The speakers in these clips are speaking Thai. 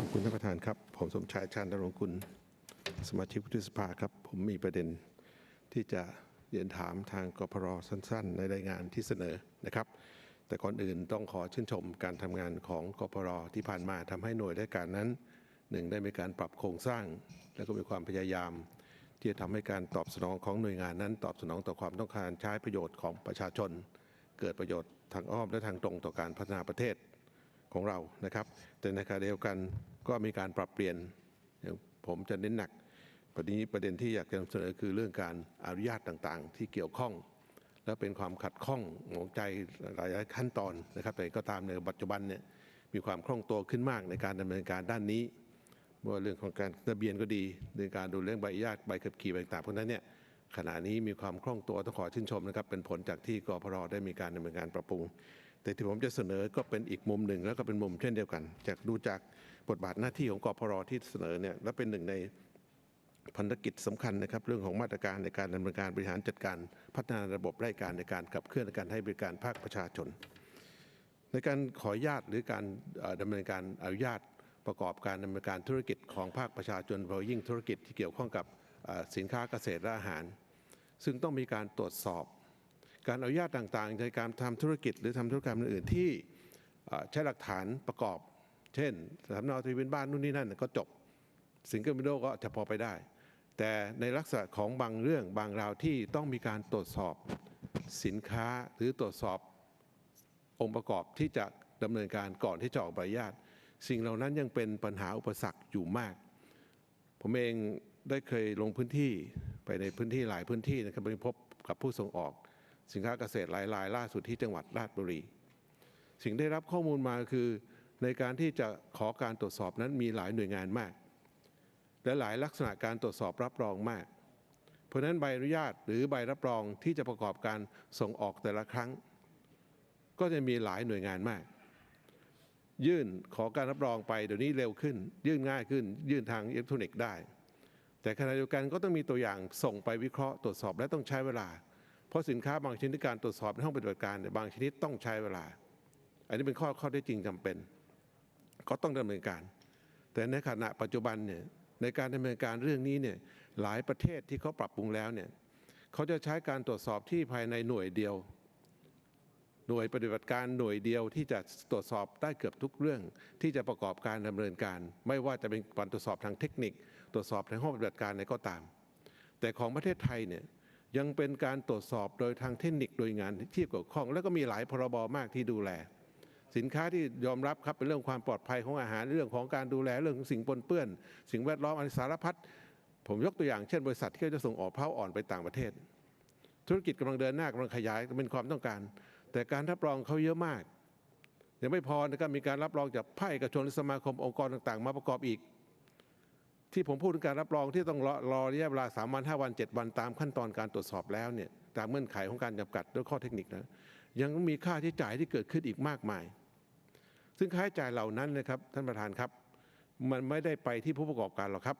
ขอบคุณท่านประธานครับ ผมสมชายชาญดำรงกุลสมาชิกวุฒิสภาครับ ผมมีประเด็นที่จะเรียนถามทางกพรสั้น ๆ ในรายงานที่เสนอนะครับ แต่ก่อนอื่นต้องขอชื่นชมการทำงานของกพรที่ผ่านมาทำให้หน่วยราชการนั้นหนึ่งได้มีการปรับโครงสร้าง และก็มีความพยายาม ที่จะทำให้การตอบสนองของหน่วยงานนั้น ตอบสนองต่อความต้องการใช้ประโยชน์ของประชาชน เกิดประโยชน์ทางอ้อมและทางตรงต่อการพัฒนาประเทศ ของเรานะครับ แต่ในขณะเดียวกันก็มีการปรับเปลี่ยนอย่างผมจะเน้นหนักประเด็นนี้ประเด็นที่อยากจะนำเสนอคือเรื่องการอนุญาตต่างๆ ที่เกี่ยวข้อง และเป็นความขัดข้องหมองใจหลายขั้นตอนนะครับ แต่ก็ตามในปัจจุบันเนี่ยมีความคล่องตัวขึ้นมากในการดำเนินการด้านนี้ไม่ว่าเรื่องของการทะเบียนก็ดีเรื่องการดูเรื่องใบอนุญาตใบขับขี่ต่างๆพวกนั้นเนี่ยขณะนี้มีความคล่องตัวต้องขอชื่นชมนะครับเป็นผลจากที่กพรได้มีการดำเนินการปรับปรุง แต่ที่ผมจะเสนอก็เป็นอีกมุมหนึ่ง แล้วก็เป็นมุมเช่นเดียวกัน จากดูจากบทบาทหน้าที่ของกพรที่เสนอเนี่ยและเป็นหนึ่งในพันธกิจสำคัญนะครับ เรื่องของมาตรการในการดำเนินการบริหารจัดการพัฒนาระบบราชการในการขับเคลื่อนการให้บริการภาคประชาชน ในการขออนุญาตหรือการเอ่อดำเนินการอนุญาตประกอบการดำเนินการธุรกิจของภาคประชาชนโดยยิ่งธุรกิจที่เกี่ยวข้องกับสินค้าเกษตรและอาหาร ซึ่งต้องมีการตรวจสอบ การอนุญาตต่างๆ ในการทำธุรกิจหรือทำธุรกรรมอื่นๆที่ใช้หลักฐานประกอบ เช่นสำเนาทะเบียนบ้านนู่นนี่นั่นก็จบสิงเกิลวิโดก็จะพอไปได้ แต่ในลักษณะของบางเรื่องบางราวที่ต้องมีการตรวจสอบสินค้าหรือตรวจสอบองค์ประกอบที่จะดำเนินการก่อนที่จะออกใบอนุญาต สิ่งเหล่านั้นยังเป็นปัญหาอุปสรรคอยู่มาก ผมเองได้เคยลงพื้นที่ไปในพื้นที่หลายพื้นที่นะครับไปพบกับผู้ส่งออก สินค้าเกษตรหลายรายล่าสุดที่จังหวัดราชบุรี สิ่งได้รับข้อมูลมาคือในการที่จะขอการตรวจสอบนั้นมีหลายหน่วยงานมาก และหลายลักษณะการตรวจสอบรับรองมาก เพราะฉะนั้นใบอนุญาตหรือใบรับรองที่จะประกอบการส่งออกแต่ละครั้ง ก็จะมีหลายหน่วยงานมาก ยื่นขอการรับรองไปเดี๋ยวนี้เร็วขึ้น ยื่นง่ายขึ้น ยื่นทางอิเล็กทรอนิกส์ได้ แต่ขณะเดียวกันก็ต้องมีตัวอย่างส่งไปวิเคราะห์ตรวจสอบและต้องใช้เวลา เพราะสินค้าบางชนิดการตรวจสอบในห้องปฏิบัติการเนี่ยบางชนิดต้องใช้เวลา อันนี้เป็นข้อข้อได้จริงจำเป็น ก็ต้องดำเนินการ แต่ในขณะปัจจุบันเนี่ยในการดำเนินการเรื่องนี้เนี่ยหลายประเทศที่เขาปรับปรุงแล้วเนี่ยเขาจะใช้การตรวจสอบที่ภายในหน่วยเดียว หน่วยปฏิบัติการหน่วยเดียวที่จะตรวจสอบได้เกือบทุกเรื่อง ที่จะประกอบการดำเนินการ ไม่ว่าจะเป็นการตรวจสอบทางเทคนิค ตรวจสอบในห้องปฏิบัติการไหนก็ตาม แต่ของประเทศไทยเนี่ย ยังเป็นการตรวจสอบโดยทางเทคนิคโดยงานที่เกี่ยวข้อง แล้วก็มีหลายพรบมากที่ดูแล สินค้าที่ยอมรับครับเป็นเรื่องความปลอดภัยของอาหารเรื่องของการดูแลเรื่องของสิ่งปนเปื้อน สิ่งแวดล้อมอันสารพัดผมยกตัวอย่างเช่นบริษัทที่เขาจะส่งออกเพร้าอ่อนไปต่างประเทศ ธุรกิจกำลังเดินหน้ากำลังขยายเป็นความต้องการ แต่การรับรองเขาเยอะมากยังไม่พอนะครับมีการรับรองจากภาคเอกชนสมาคมองค์กรต่างๆ มาประกอบอีก ที่ผมพูดถึงการรับรองที่ต้องรอรอระยะเวลา3วัน5วัน 7 วันตามขั้นตอนการตรวจสอบแล้วเนี่ยตามเงื่อนไขของการจำกัดด้วยข้อเทคนิคนะยังมีค่าใช้จ่ายที่เกิดขึ้นอีกมากมาย ซึ่งค่าใช้จ่ายเหล่านั้นนะครับท่านประธานครับ มันไม่ได้ไปที่ผู้ประกอบการหรอกครับ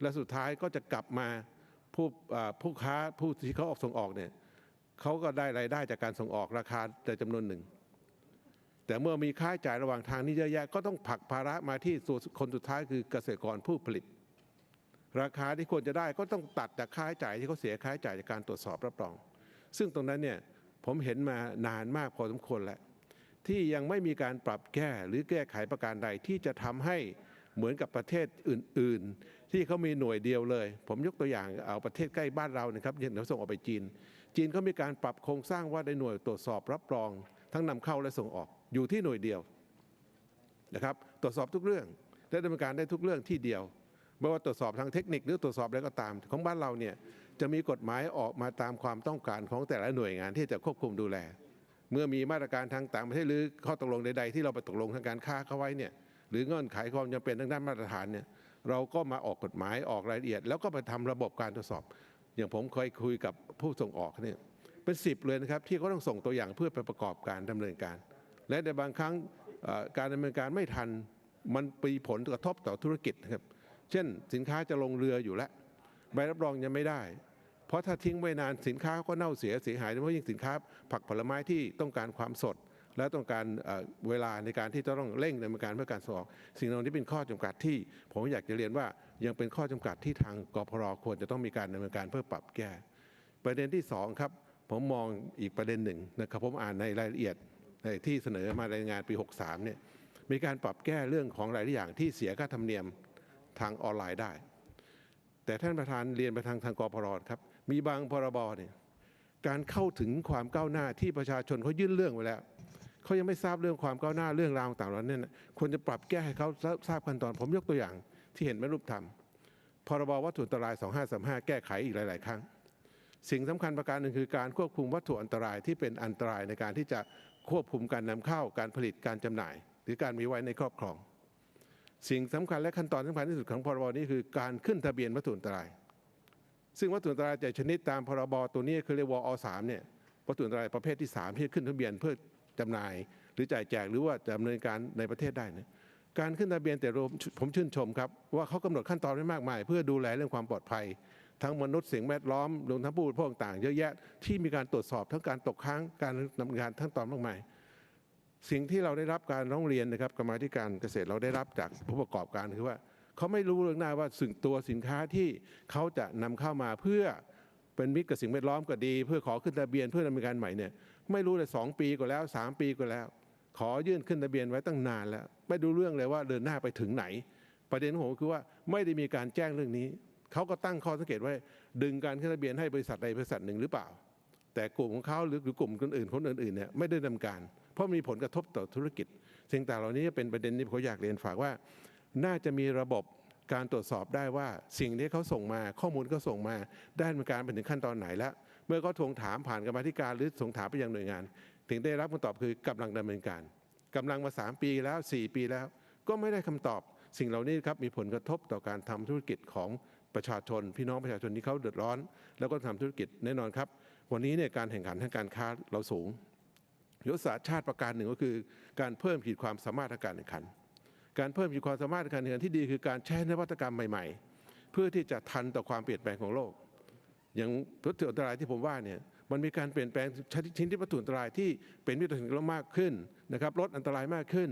และสุดท้ายก็จะกลับมาผู้ผู้ค้าผู้ที่เขาออกส่งออกเนี่ยเขาก็ได้รายได้จากการส่งออกราคาแต่จำนวนหนึ่ง แต่เมื่อมีค่าใช้จ่ายระหว่างทางนี้เยอะแยะก็ต้องผลักภาระมาที่ส่วนคนสุดท้ายคือเกษตรกรผู้ผลิต ราคาที่ควรจะได้ก็ต้องตัดจากค่าใช้จ่ายที่เขาเสียค่าใช้จ่ายจากการตรวจสอบรับรอง ซึ่งตรงนั้นเนี่ยผมเห็นมานานมากพอสมควรแล้วที่ยังไม่มีการปรับแก้หรือแก้ไขประการใดที่จะทำให้เหมือนกับประเทศอื่น ๆ ที่เขามีหน่วยเดียวเลย ผมยกตัวอย่างเอาประเทศใกล้บ้านเรานะครับอย่างเดี๋ยวส่งออกไปจีน จีนเขามีการปรับโครงสร้างว่าในหน่วยตรวจสอบรับรอง ทั้งนำเข้าและส่งออกอยู่ที่หน่วยเดียวนะครับ ตรวจสอบทุกเรื่องและดำเนินการได้ทุกเรื่องที่เดียว ไม่ว่าตรวจสอบทางเทคนิคหรือตรวจสอบอะไรก็ตาม ของบ้านเราเนี่ยจะมีกฎหมายออกมาตามความต้องการของแต่ละหน่วยงานที่จะควบคุมดูแล เมื่อมีมาตรการทางต่างประเทศหรือข้อตกลงใด ๆ ที่เราไปตกลงทางการค้าเข้าไว้เนี่ยหรือเงื่อนไขความจำเป็นทางด้านมาตรฐานเนี่ยเราก็มาออกกฎหมายออกรายละเอียด แล้วก็ไปทำระบบการตรวจสอบ อย่างผมเคยคุยกับผู้ส่งออกเนี่ยเป็นสิบเลยนะครับที่เขาต้องส่งตัวอย่างเพื่อไปประกอบการดำเนินการ และในบางครั้งการดำเนินการไม่ทันมันมีผลกระทบต่อธุรกิจนะครับ เช่นสินค้าจะลงเรืออยู่แล้วใบรับรองยังไม่ได้ เพราะถ้าทิ้งไว้นานสินค้าก็เน่าเสียเสียหายโดยเฉพาะยิ่งสินค้า ผักผลไม้ที่ต้องการความสด และต้องการเวลาในการที่จะต้องเร่งดำเนินการเพื่อการส่งออกสิ่งเหล่านี้เป็นข้อจำกัดที่ ผมอยากจะเรียนว่ายังเป็นข้อจำกัดที่ทางกพรควรจะต้องมีการดำเนินการเพื่อปรับแก้ ประเด็นที่สองครับผมมองอีกประเด็นหนึ่งนะครับผมอ่านในรายละเอียดในที่เสนอมารายงานปี 63เนี่ยมีการปรับแก้เรื่องของหลายๆอย่างที่เสียค่าธรรมเนียม ทางออนไลน์ได้ แต่ท่านประธานเรียนไปทางทางกรพรครับ มีบางพรบเนี่ยการเข้าถึงความก้าวหน้าที่ประชาชนเขายื่นเรื่องไว้แล้วเขายังไม่ทราบเรื่องความก้าวหน้าเรื่องราวต่างๆนั้นนะควรจะปรับแก้ให้เขาทราบขั้นตอน ผมยกตัวอย่างที่เห็นเป็นรูปธรรมพรบวัตถุอันตราย 2535 แก้ไขอีกหลาย ๆ ครั้ง สิ่งสำคัญประการหนึ่งคือการควบคุมวัตถุอันตรายที่เป็นอันตรายในการที่จะควบคุมการนำเข้าการผลิตการจำหน่าย หรือการมีไว้ในครอบครอง สิ่งสำคัญและขั้นตอนสำคัญที่สุดของพรบนี้คือการขึ้นทะเบียนวัตถุอันตราย ซึ่งวัตถุอันตรายแต่ชนิดตามพรบตัวนี้คือเรียกวอ3เนี่ยวัตถุอันตรายประเภทที่ 3 ที่ขึ้นทะเบียนเพื่อจำหน่าย หรือจ่ายแจกหรือว่าดำเนินการในประเทศได้เนี่ยการขึ้นทะเบียนแต่รวมผมชื่นชมครับว่าเขากำหนดขั้นตอนไว้มากมาย เพื่อดูแลเรื่องความปลอดภัย ทั้งมนุษย์สิ่งแวดล้อมรวมทั้งผู้บริโภคต่างๆเยอะแยะที่มีการตรวจสอบทั้งการตกค้างการดำเนินการทั้งตอนมากมาย สิ่งที่เราได้รับการร้องเรียนนะครับกรรมาธิการเกษตรเราได้รับจากผู้ประกอบการคือว่าเขาไม่รู้เรื่องหน้าว่าสิ่งตัวสินค้าที่เขาจะนำเข้ามาเพื่อเป็นมิตรกับสิ่งแวดล้อมก็ดี เพื่อขอขึ้นทะเบียนเพื่อดำเนินการใหม่เนี่ยไม่รู้เลยสองปีก็แล้วสามปีก็แล้ว ขอยื่นขึ้นทะเบียนไว้ตั้งนานแล้ว ไม่ดูเรื่องเลยว่าเดินหน้าไปถึงไหน ประเด็นของผมคือว่าไม่ได้มีการแจ้งเรื่องนี้เขาก็ตั้งข้อสังเกตไว้ ดึงการขึ้นทะเบียนให้บริษัทใดบริษัทหนึ่งหรือเปล่า แต่กลุ่มของเขาหรือกลุ่มคนอื่นคนอื่นๆเนี่ยไม่ได้ดำเนินการ เพราะมีผลกระทบต่อธุรกิจ สิ่งต่างเหล่านี้เป็นประเด็นที่ผมอยากเรียนฝากว่า น่าจะมีระบบการตรวจสอบได้ว่าสิ่งที่เขาส่งมาข้อมูลเขาส่งมาได้ดำเนินการไปถึงขั้นตอนไหนแล้ว เมื่อเขาทวงถามผ่านกรรมธิการหรือส่งถามไปยังหน่วยงาน ถึงได้รับคำตอบคือกำลังดำเนินการกำลังมา 3 ปีแล้ว 4 ปีแล้ว ก็ไม่ได้คำตอบสิ่งเหล่านี้ครับมีผลกระทบต่อการทำธุรกิจของประชาชน พี่น้องประชาชนที่เขาเดือดร้อน แล้วก็ทำธุรกิจแน่นอนครับ วันนี้เนี่ยการแข่งขันทางการค้าเราสูง ยุทธศาสตร์ชาติประการหนึ่งก็คือ การเพิ่มขีดความสามารถทางการแข่งขัน การเพิ่มขีดความสามารถทางการแข่งขันที่ดีคือการใช้นวัตกรรมใหม่ ๆ เพื่อที่จะทันต่อความเปลี่ยนแปลงของโลก อย่างวัตถุอันตรายที่ผมว่าเนี่ยมันมีการเปลี่ยนแปลงชิ้นที่วัตถุอันตรายที่เป็นมิตรต่อสิ่งแวดล้อมมากขึ้นนะครับลดอันตรายมากขึ้น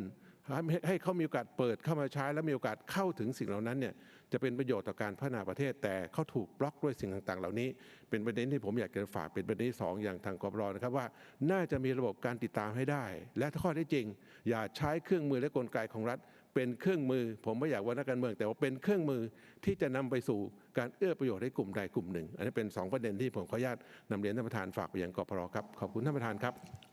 ให้เขามีโอกาสเปิดเข้ามาใช้ และมีโอกาสเข้าถึงสิ่งเหล่านั้นเนี่ยจะเป็นประโยชน์ต่อการพัฒนาประเทศ แต่เขาถูกบล็อกด้วยสิ่งต่าง ๆ เหล่านี้ เป็นประเด็นที่ผมอยากจะฝากเป็นประเด็นที่สองอย่างทางกบรนะครับว่า น่าจะมีระบบการติดตามให้ได้ และถ้าข้อท็จจริง อย่าใช้เครื่องมือและกลไกของรัฐ เป็นเครื่องมือ ผมไม่อยากว่านักการเมือง แต่ว่าเป็นเครื่องมือที่จะนำไปสู่การเอื้อประโยชน์ให้กลุ่มใดกลุ่มหนึ่ง อันนี้เป็นสองประเด็นที่ผมขออนุญาตนำเรียนท่านประธานฝากไปยังกพรครับขอบคุณท่านประธานครับ